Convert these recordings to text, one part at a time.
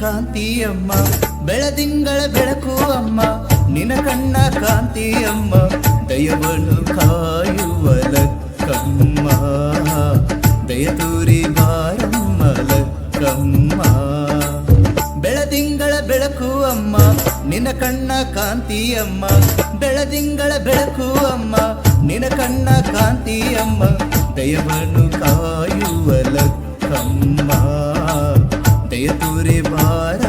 ಕಾಂತಿಯಮ್ಮ ಬೆಳದಿಂಗಳ ಬೆಳಕು ಅಮ್ಮ ನಿನ ಕಣ್ಣ ಕಾಂತಿಯಮ್ಮ ದಯವನು ಕಾಯುವ ಲಕ್ಕಮ್ಮ. ದಯತೂರಿ ಬಾರಮ್ಮ ಲಕ್ಕಮ್ಮ. ಬೆಳದಿಂಗಳ ಬೆಳಕು ಅಮ್ಮ ನಿನ ಕಣ್ಣ ಕಾಂತಿಯಮ್ಮ ಬೆಳದಿಂಗಳ ಬೆಳಕು ಅಮ್ಮ ನಿನ ಕಣ್ಣ ಕಾಂತಿಯಮ್ಮ ದಯವನ್ನು ಕಾಯುವ ಲಕ್ಕಮ್ಮ. ದಯತೂರಿ ಬಾರಮ್ಮ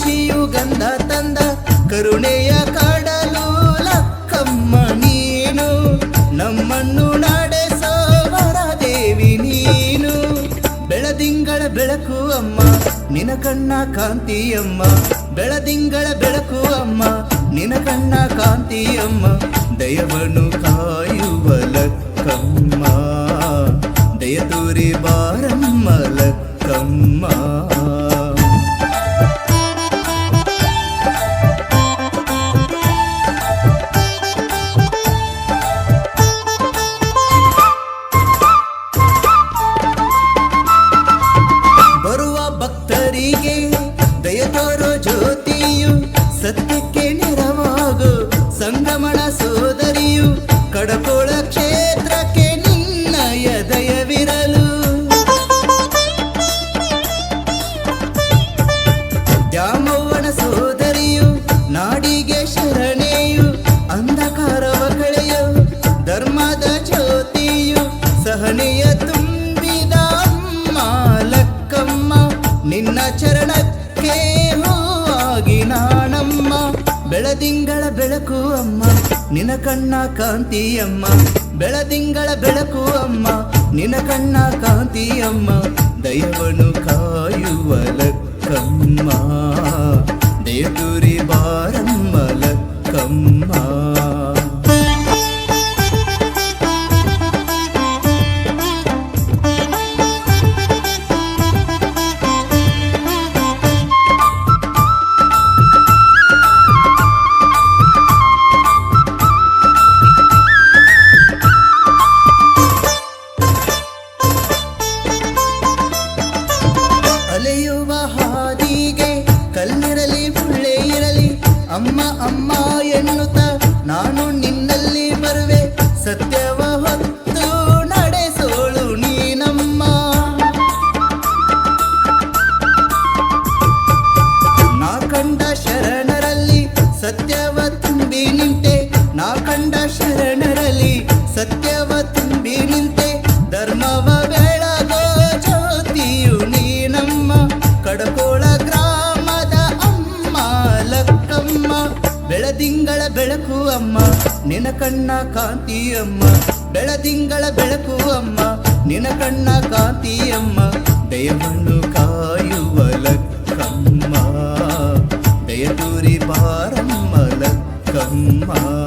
ಶಶಿಯು ಗಂಧ ತಂದ, ಕರುಣೆಯ ಕಾಡಲು ಲಕ್ಕಮ್ಮ ನೀನು ನಮ್ಮನ್ನು ನಡೆಸೋ ದೇವಿ ನೀನು. ಬೆಳದಿಂಗಳ ಬೆಳಕು ಅಮ್ಮ ನಿನ ಕಣ್ಣ ಕಾಂತಿಯಮ್ಮ ಬೆಳದಿಂಗಳ ಬೆಳಕು ಅಮ್ಮ ನಿನ ಕಣ್ಣ ಕಾಂತಿಯಮ್ಮ ದಯವನ್ನು ಕಾಯುವ ಲಕ್ಕಮ್ಮ ಧರ್ಮದ ಜ್ಯೋತಿಯು ಸಹನೆಯ ತುಂಬಿದ ನಿನ್ನ ಚರಣಕ್ಕೆ ಹೂವಾಗಿ ನಾಣಮ್ಮ ಬೆಳದಿಂಗಳ ಬೆಳಕು ಅಮ್ಮ ನಿನ ಕಣ್ಣ ಕಾಂತಿಯಮ್ಮ. ಬೆಳದಿಂಗಳ ಬೆಳಕು ಅಮ್ಮ ನಿನ ಕಣ್ಣ ಕಾಂತಿಯಮ್ಮ. ದೈವನು ಕಾಯುವ ಲಕ್ಕಮ್ಮ. ಅಮ್ಮ ಅಮ್ಮ ಎನ್ನುತ್ತ ನಾನು ಬೆಳಕು ಅಮ್ಮ ನಿನ ಕಣ್ಣ ಕಾಂತಿಯಮ್ಮ ಬೆಳದಿಂಗಳ ಬೆಳಕು ಅಮ್ಮ ನಿನ ಕಣ್ಣ ಕಾಂತಿಯಮ್ಮ ದಯವನ್ನು ಕಾಯುವ ಲಕ್ಕಮ್ಮ. ದಯತೂರಿ ಬಾರಮ್ಮ ಲಕ್ಕಮ್ಮ.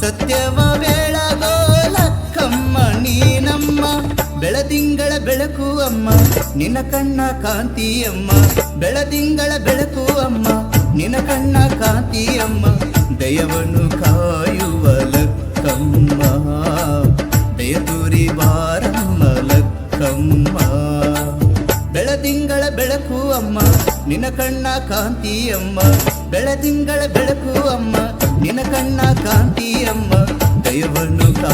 ಸತ್ಯವ ಬೆಳಗೋಲ ಕಮ್ಮ ನೀನಮ್ಮ, ಬೆಳದಿಂಗಳ ಬೆಳಕು ಅಮ್ಮ ನಿನ ಕಣ್ಣ ಕಾಂತಿಯಮ್ಮ ಬೆಳದಿಂಗಳ ಬೆಳಕು ಅಮ್ಮ ನಿನ ಕಣ್ಣ ಕಾಂತಿಯಮ್ಮ ದಯವನ್ನು ಕಾಯುವ ಲಕ್ಕಮ್ಮ, ದಯ ತೂರಿ ಬಾರಮ್ಮ ಲಕ್ಕಮ್ಮ, ಬೆಳದಿಂಗಳ ಬೆಳಕು ಅಮ್ಮ ನಿನ್ನ ಕಣ್ಣ ಕಾಂತಿಯಮ್ಮ ಬೆಳದಿಂಗಳ ಬೆಳಕು ಅಮ್ಮ. ನಿನ್ನ ಕಣ್ಣ ಕಾಂತಿಯಮ್ಮ ದಯವನ್ನು ಕಾ